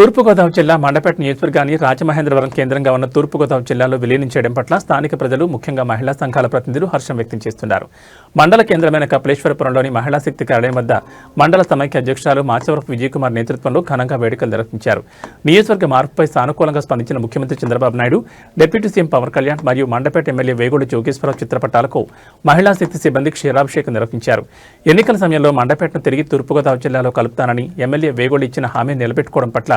తూర్పుగోదావరి జిల్లా మండపేట నియోజకవర్గాన్ని రాజమహేంద్రవరం కేంద్రంగా ఉన్న తూర్పుగోదావరి జిల్లాలో విలీనం చేయడం పట్ల స్థానిక ప్రజలు ముఖ్యంగా మహిళా సంఘాల ప్రతినిధులు హర్షం వ్యక్తం చేస్తున్నారు. మండల కేంద్రమైన కపిలేశ్వరపురంలోని మహిళా శక్తి కార్యాలయం వద్ద మండల సమైక్య అధ్యక్షురాలు మాచవరపు విజయకుమార్ నేతృత్వంలో ఘనంగా వేడుకలు నిర్వహించారు. నియోజకవర్గ మార్పుపై సానుకూలంగా స్పందించిన ముఖ్యమంత్రి చంద్రబాబు నాయుడు డిప్యూటీ సీఎం పవన్ కళ్యాణ్ మరియు మండపేట ఎమ్మెల్యే వేగోడు జోగేశ్వరరావు చిత్రపటాలకు మహిళా శక్తి సిబ్బంది క్షీరాభిషేకం నిర్వహించారు. ఎన్నికల సమయంలో మండపేటను తిరిగి తూర్పుగోదావరి జిల్లాలో కలుపుతానని ఎమ్మెల్యే వేగోడు ఇచ్చిన హామీ నిలబెట్టుకోవడం పట్ల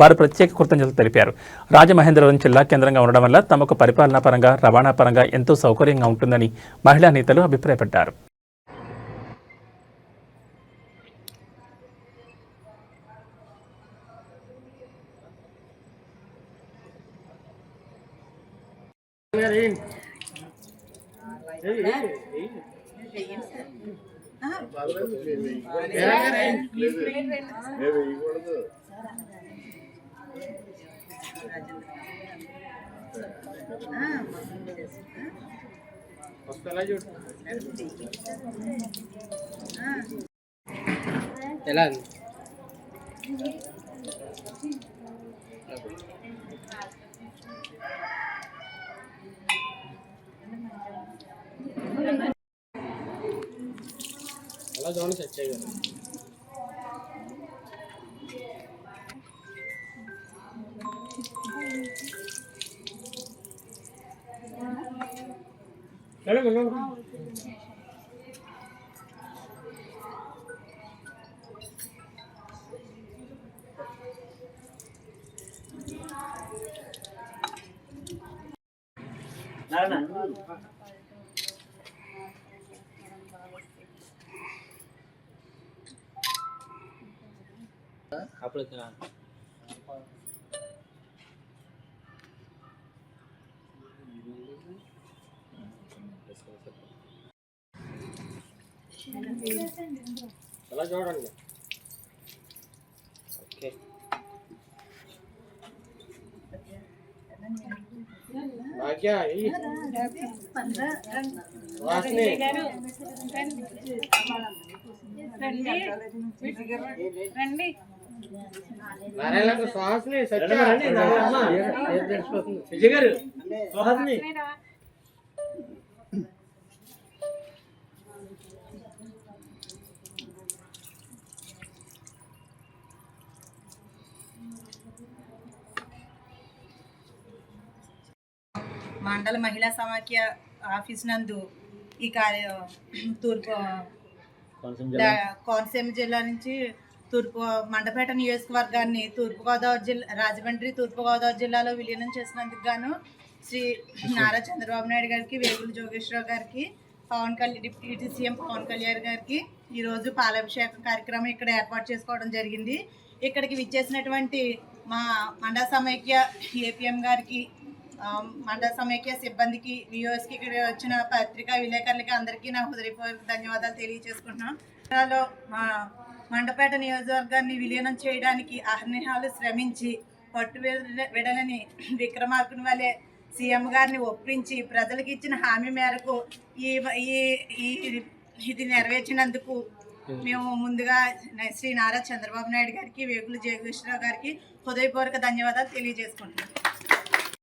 వారు ప్రత్యేక కృతజ్ఞతలు తెలిపారు. రాజమహేంద్రవరం జిల్లా కేంద్రంగా ఉండడం వల్ల తమకు పరిపాలనా పరంగా రవాణా పరంగా ఎంతో సౌకర్యంగా ఉంటుందని మహిళా నేతలు అభిప్రాయపడ్డారు. ఎలా అలా చూడండి సెట్ చేయగలరు அப்படித்தான் అలా చూడండి ఓకే భాగ్య ఇయ్యి. వాసిని రండి నారాయణ సుహాసిని సత్య విజయ్ గారు సుహాసిని మండల మహిళా సమాఖ్య ఆఫీస్ నందు ఈ కార్య తూర్పు కోనసీమ జిల్లా? నుంచి తూర్పు మండపేట నియోజకవర్గాన్ని తూర్పుగోదావరి జిల్లా రాజమండ్రి తూర్పుగోదావరి జిల్లాలో విలీనం చేసినందుకు గాను శ్రీ నారా చంద్రబాబు నాయుడు గారికి వేగుల జోగేశ్వరరావు గారికి పవన్ కళ్యాణ్ డిప్యూటీ సీఎం పవన్ కళ్యాణ్ గారికి ఈరోజు పాలాభిషేకం కార్యక్రమం ఇక్కడ ఏర్పాటు చేసుకోవడం జరిగింది. ఇక్కడికి విచ్చేసినటువంటి మా మండల సమైక్య ఏపీఎం గారికి మండల సమైక్య సిబ్బందికి విఓఎస్కి ఇక్కడ వచ్చిన పత్రికా విలేకరులకి అందరికీ నా హృదయపూర్వక ధన్యవాదాలు తెలియజేసుకుంటున్నాం మా మండపేట నియోజకవర్గాన్ని విలీనం చేయడానికి అహర్నిహాలు శ్రమించి పట్టు విడ- విడలని విక్రమార్కుని వలె సీఎం గారిని ఒప్పించి ప్రజలకు ఇచ్చిన హామీ మేరకు ఈ ఈ ఈ- ఇది నెరవేర్చినందుకు మేము ముందుగా శ్రీ నారా చంద్రబాబు నాయుడు గారికి వేగుల జయకృష్ణరావు గారికి హృదయపూర్వక ధన్యవాదాలు తెలియజేసుకుంటున్నాం.